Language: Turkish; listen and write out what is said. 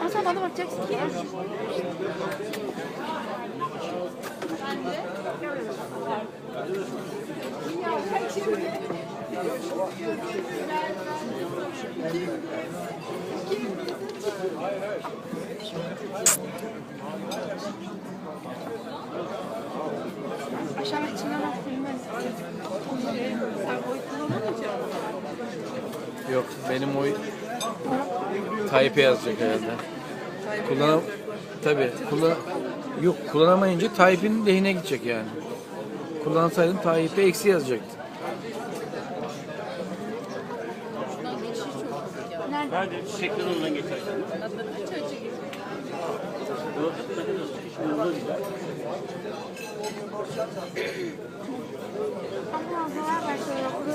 Ama sen bana bakacaksın ki. Aşağıda içinden aklımız. Sen oy kullanamayacaksın. Yok benim oy Tayyip'e yazacak herhalde. Kullan tabi kullan yok kullanamayınca Tayyip'in lehine gidecek yani. Kullansaydım Tayyip'e eksi yazacaktı. Nerede? Çiçekler ondan güzel. Ama okulda